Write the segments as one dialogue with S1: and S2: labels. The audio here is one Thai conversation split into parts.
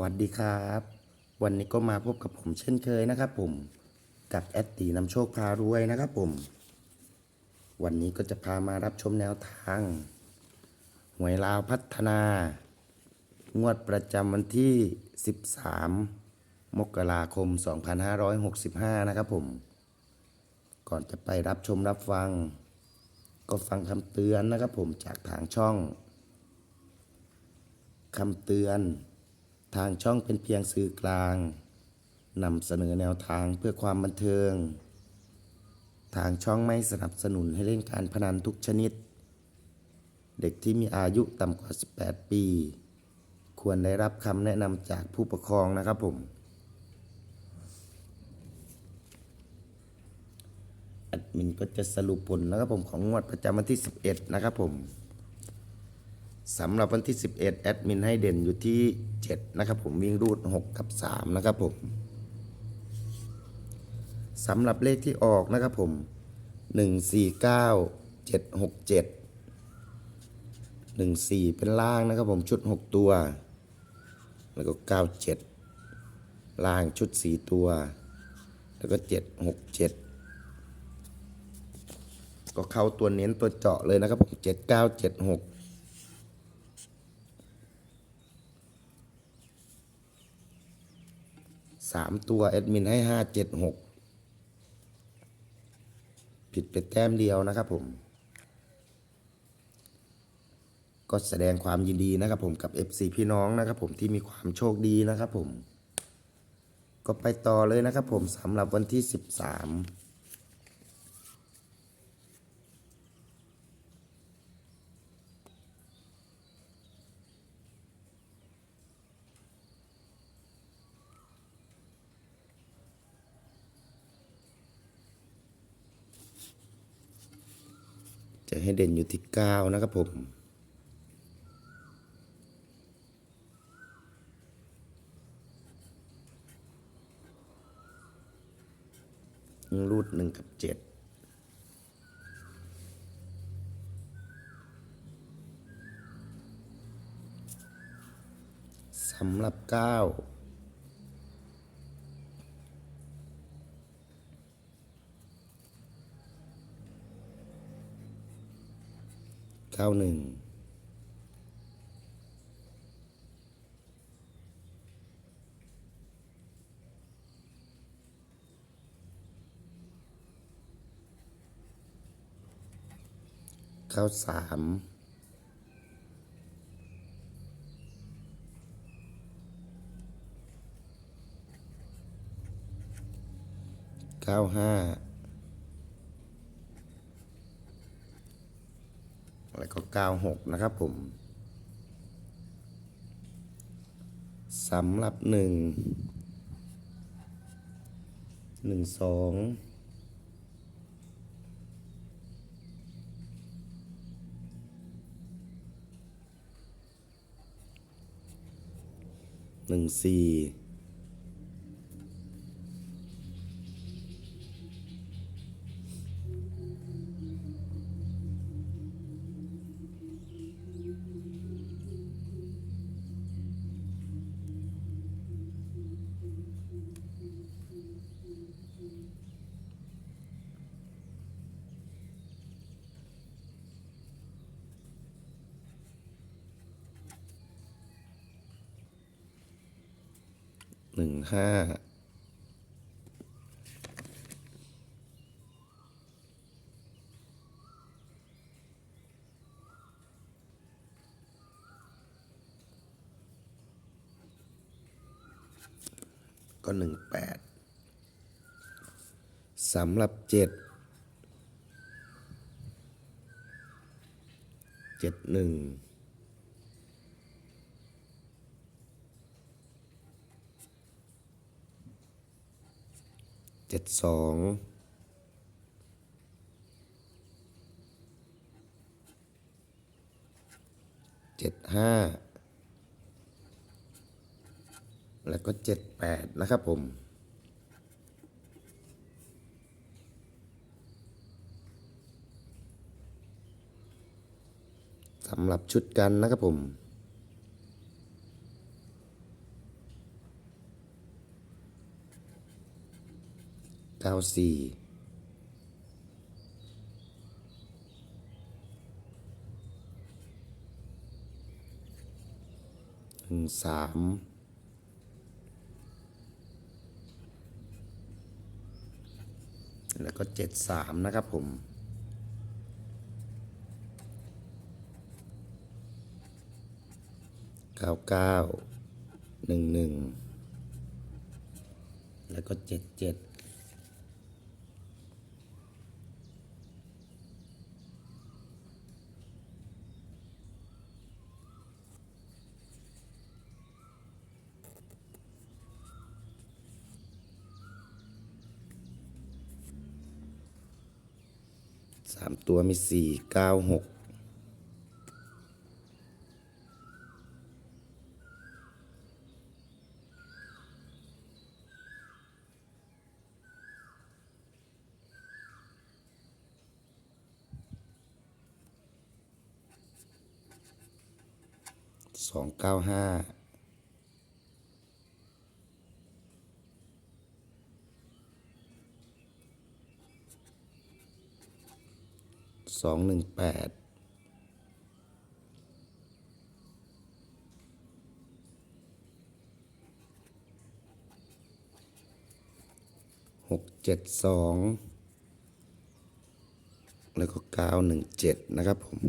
S1: วัสดีครับ วันนี้ก็มาพบกับผมเช่นเคยนะครับผมกับแอดตีนำโชคพารวยนะครับผม วันนี้ก็จะพามารับชมแนวทางหวยลาวพัฒนา งวดประจำวันที่ 13 มกราคม 2565 นะครับผม ก่อนจะไปรับชมรับฟัง ก็ฟังคำเตือนนะครับผมจากทางช่องคำเตือน ทางช่องเป็นเพียงสื่อกลางนำเสนอแนวทางเพื่อความบันเทิง ทางช่องไม่สนับสนุนให้เล่นการพนันทุกชนิด เด็กที่มีอายุต่ำกว่า 18 ปี ควรได้รับคำแนะนำจากผู้ปกครองนะครับผม แอดมินก็จะสรุปผลนะครับผมของงวดประจำวันที่ 11 นะครับผม สำหรับวันที่ 11 แอดมินให้เด่นอยู่ที่ 7 นะครับผมวิ่งรูด 6 กับ 3 นะครับผมสำหรับเลขที่ออกนะครับผม 149 767 14 เป็นล่างนะครับผมชุด 6 ตัว แล้วก็ 97 ล่างชุด 4 ตัว แล้วก็ 767 ก็เข้าตัวเน้นตัวเจาะเลยนะครับผม 7976 สามตัวแอดมินให้ห้าเจ็ดหกผิดไปแต้มเดียวนะครับผม ก็แสดงความยินดีนะครับผมกับ FC พี่น้องนะครับผมที่มีความโชคดีนะครับผม ก็ไปต่อเลยนะครับผมสำหรับวันที่ 13 จะให้เด่นอยู่ที่ 9 นะครับผมรูดหนึ่งกับเจ็ดสำหรับเก้า เก้าหนึ่งเก้าสามเก้าห้า แล้วก็ 96 นะครับผมสำหรับหนึ่งหนึ่งสองหนึ่งสี่ หนึ่งห้าก็หนึ่งแปดสำหรับเจ็ดเจ็ดหนึ่ง เจ็ดสองเจ็ดห้าแล้วก็เจ็ดแปดนะครับผมสำหรับชุดกันนะครับผม เก้าสี่หนึ่งสามแล้วก็เจ็ดสามนะครับผมเก้าเก้าหนึ่งหนึ่งแล้วก็เจ็ดเจ็ด สามตัวมีสี่เก้าหกสองเก้าห้า สองหนึ่งแปดหกเจ็ดสองแล้วก็เก้าหนึ่งเจ็ดนะครับผม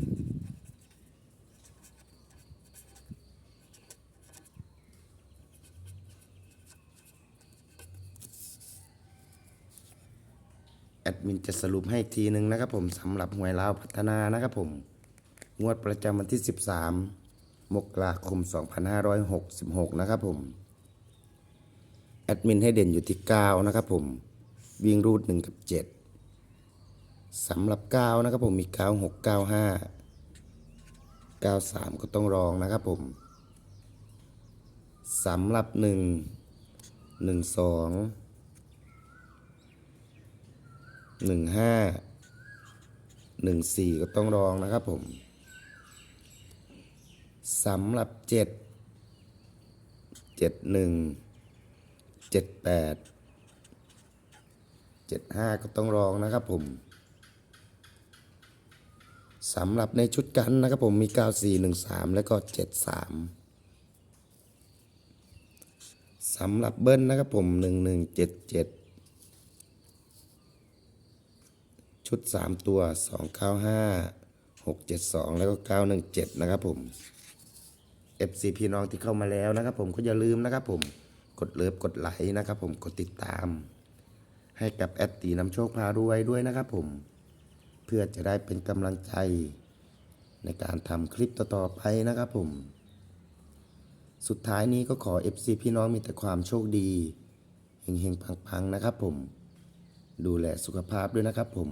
S1: แอดมินจะสรุปให้อีกทีหนึ่งนะครับผมสำหรับหวยลาวพัฒนานะครับผม งวดประจำวันที่ 13 มกราคม 2566 นะครับผม แอดมินให้เด่นอยู่ที่ 9 นะครับผม วิ่งรูด 1 กับ 7สำหรับ 9 นะครับผมมี 9 6 9 5 9 3 ก็ต้องรองนะครับผมสำหรับ 1 1 2 หนึ่งห้าหนึ่งสี่ก็ต้องรองนะครับผมสำหรับเจ็ดเจ็ดหนึ่งเจ็ดแปดเจ็ดห้าก็ต้องรองนะครับผมสำหรับในชุดกันนะครับผมมีเก้าสี่หนึ่งสามแล้วก็เจ็ดสามสำหรับเบิ้ลนะครับผมหนึ่งหนึ่งเจ็ดเจ็ด ชุด 3 ตัว 295 672 แล้วก็ 917 นะครับผม FC พี่น้องที่เข้ามาแล้วนะครับผมก็อย่าลืมนะครับผมกดเลิฟกดไลค์นะครับผมกดติดตาม ให้กับแอดตีนำโชคพารวยด้วยนะครับผม เพื่อจะได้เป็นกำลังใจ ในการทำคลิปต่อๆไปนะครับผม สุดท้ายนี้ก็ขอ FC พี่น้องมีแต่ความโชคดีเฮงๆ ปังๆ นะครับผม ดูแลสุขภาพด้วยนะครับผม